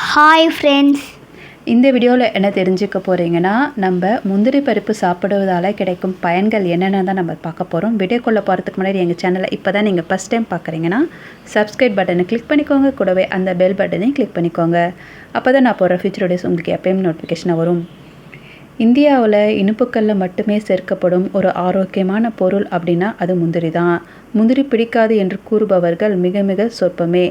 Hi friends இந்த வீடியோவில் என்ன தெரிஞ்சுக்க போகிறீங்கன்னா நம்ம முந்திரி பருப்பு சாப்பிடுவதால் கிடைக்கும் பயன்கள் என்னென்ன தான் நம்ம பார்க்க போகிறோம் வீடியோக்குள்ளே போகிறதுக்கு முன்னாடி எங்கள் சேனலை இப்போ தான் நீங்கள் ஃபஸ்ட் டைம் பார்க்குறீங்கன்னா சப்ஸ்கிரைப் பட்டனை கிளிக் பண்ணிக்கோங்க. கூடவே அந்த பெல் பட்டனையும் கிளிக் பண்ணிக்கோங்க. அப்போ தான் நான் போகிற ஃபியூச்சர் டேஸ் உங்களுக்கு எப்பயும் நோட்டிஃபிகேஷன் வரும். இந்தியாவில் இனிப்புக்களில் மட்டுமே சேர்க்கப்படும் ஒரு ஆரோக்கியமான பொருள் அப்படின்னா அது முந்திரி தான் முந்திரி பிடிக்காது என்று கூறுபவர்கள் மிக மிக சொற்பமே.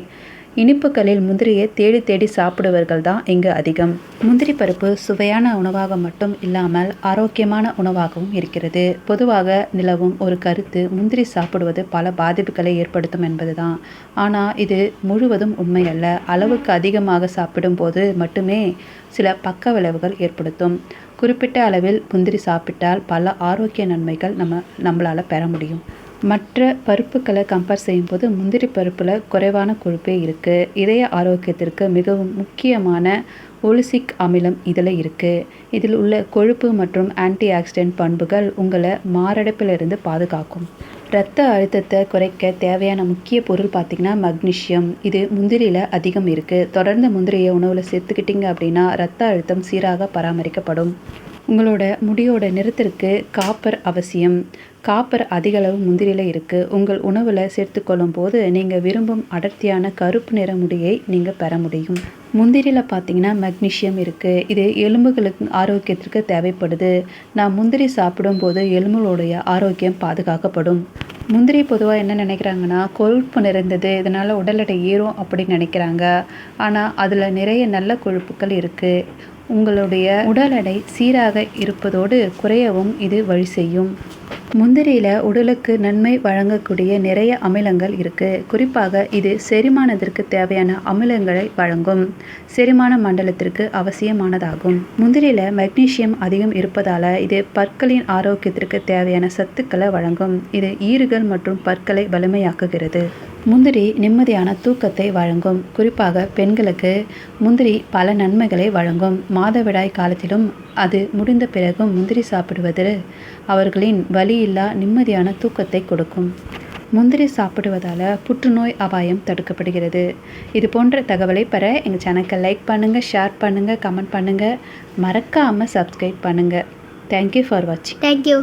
இனிப்புகளில் முந்திரியை தேடி தேடி சாப்பிடுவர்கள் தான் இங்கு அதிகம். முந்திரி பருப்பு சுவையான உணவாக மட்டும் இல்லாமல் ஆரோக்கியமான உணவாகவும் இருக்கிறது. பொதுவாக நிலவும் ஒரு கருத்து முந்திரி சாப்பிடுவது பல பாதிப்புகளை ஏற்படுத்தும் என்பதுதான். ஆனால் இது முழுவதும் உண்மையல்ல. அளவுக்கு அதிகமாக சாப்பிடும்போது மட்டுமே சில பக்க விளைவுகள் ஏற்படுத்தும். குறிப்பிட்ட அளவில் முந்திரி சாப்பிட்டால் பல ஆரோக்கிய நன்மைகள் நம்ம நம்மளால் பெற முடியும். மற்ற பருப்புகளை கம்பேர் செய்யும்போது முந்திரி பருப்பில் குறைவான கொழுப்பே இருக்குது இதய ஆரோக்கியத்திற்கு மிகவும் முக்கியமான ஒலிசிக் அமிலம் இதில் இருக்குது இதில் உள்ள கொழுப்பு மற்றும் ஆன்டி ஆக்சிடென்ட் பண்புகள் உங்களை மாரடைப்பிலிருந்து பாதுகாக்கும். இரத்த அழுத்தத்தை குறைக்க தேவையான முக்கிய பொருள் பார்த்திங்கன்னா மக்னீஷியம் இது முந்திரியில் அதிகம் இருக்குது தொடர்ந்து முந்திரியை உணவில் சேர்த்துக்கிட்டிங்க அப்படின்னா இரத்த அழுத்தம் சீராக பராமரிக்கப்படும். உங்களோட முடியோட நிறத்திற்கு காப்பர் அவசியம். காப்பர் அதிக அளவு முந்திரியில் இருக்குது உங்கள் உணவில் சேர்த்துக்கொள்ளும் போது நீங்கள் விரும்பும் அடர்த்தியான கருப்பு நிற முடியை நீங்கள் பெற முடியும். முந்திரியில் பார்த்தீங்கன்னா மெக்னீஷியம் இருக்குது இது எலும்புகளுக்கு ஆரோக்கியத்திற்கு தேவைப்படுது. நான் முந்திரி சாப்பிடும்போது எலும்புகளுடைய ஆரோக்கியம் பாதுகாக்கப்படும். முந்திரி பொதுவாக என்ன நினைக்கிறாங்கன்னா கொழுப்பு நிறைந்தது இதனால் உடல் எடை ஏறும் அப்படின்னு நினைக்கிறாங்க. ஆனால் அதில் நிறைய நல்ல கொழுப்புக்கள் இருக்குது உங்களுடைய உடல் எடை சீராக இருப்பதோடு குறையவும் இது வழி செய்யும். முந்திரியில் உடலுக்கு நன்மை வழங்கக்கூடிய நிறைய அமிலங்கள் இருக்குது குறிப்பாக இது செரிமானத்திற்கு தேவையான அமிலங்களை வழங்கும். செரிமான மண்டலத்திற்கு அவசியமானதாகும். முந்திரியில் மெக்னீசியம் அதிகம் இருப்பதால் இது பற்களின் ஆரோக்கியத்திற்கு தேவையான சத்துக்களை வழங்கும். இது ஈறுகள் மற்றும் பற்களை வலிமையாக்குகிறது. முந்திரி நிம்மதியான தூக்கத்தை வழங்கும். குறிப்பாக பெண்களுக்கு முந்திரி பல நன்மைகளை வழங்கும். மாதவிடாய் காலத்திலும் அது முடிந்த பிறகும் முந்திரி சாப்பிடுவது அவர்களின் வலியில்லா நிம்மதியான தூக்கத்தை கொடுக்கும். முந்திரி சாப்பிடுவதால் புற்றுநோய் அபாயம் தடுக்கப்படுகிறது. இது போன்ற தகவலை பெற எங்கள் சேனலுக்கு லைக் பண்ணுங்கள் ஷேர் பண்ணுங்கள் கமெண்ட் பண்ணுங்கள் மறக்காமல் சப்ஸ்கிரைப் பண்ணுங்கள் தேங்க்யூ ஃபார் வாட்சிங் தேங்க்யூ